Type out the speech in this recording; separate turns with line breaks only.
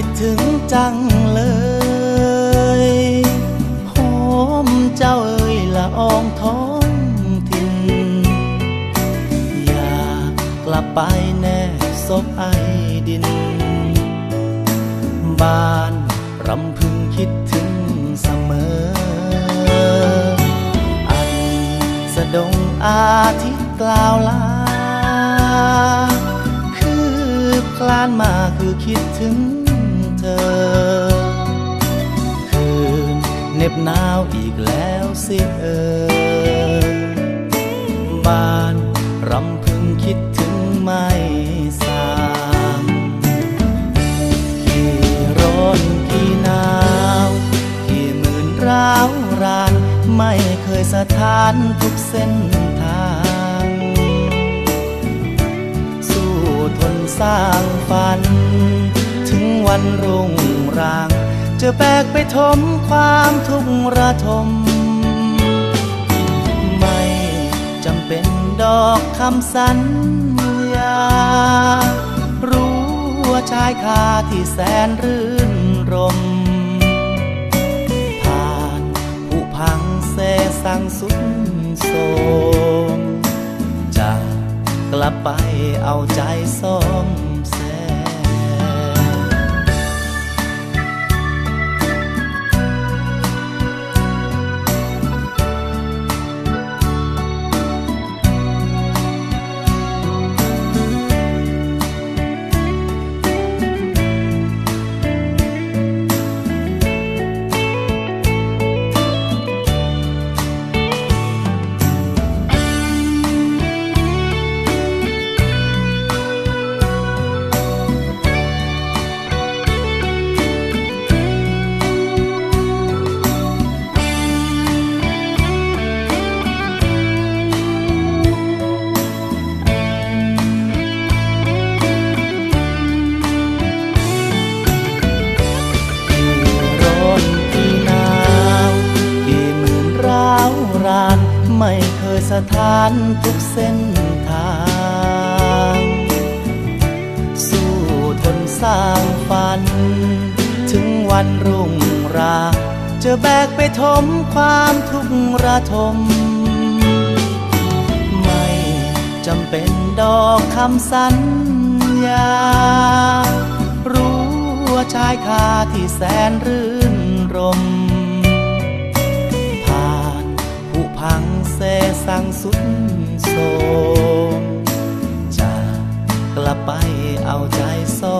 คิดถึงจังเลยหอมเจ้าเอ่ยละอองท้องถิ่นอยากกลับไปแน่ศพไอดิน บ้านรำพึงคิดถึงเสมอ อันสะดงอาทิตย์กล่าวลา คือคลานมาคือคิดถึง คืนเหน็บหนาวอีกแล้วสิเออ บ้านรำพึงคิดถึงไม่สางกี่ร้อนกี่หนาวกี่หมื่นร้าวราน ไม่เคยสถานทุกเส้นทาง สู้ทนสร้างฝัน วันรุ่งราง จะแบกไปทมความทุกข์ระทม ไม่จำเป็นดอกคำสัญญา รู้ว่าชายคาที่แสนรื่นรมผ่านผู้พังเสสังสุดโสมจะกลับไปเอาใจซ่อมแเคยสถานทุกเส้นทาง สู้ทนสร้างฝัน ถึงวันรุ่งรา จะแบกไปทมความทุกข์ระทม ไม่จำเป็นดอกคำสัญญา รู้ว่าชายคาที่แสนรื่นรม พังเสสังสุดโสมจะกลับไปเอาใจซ้อ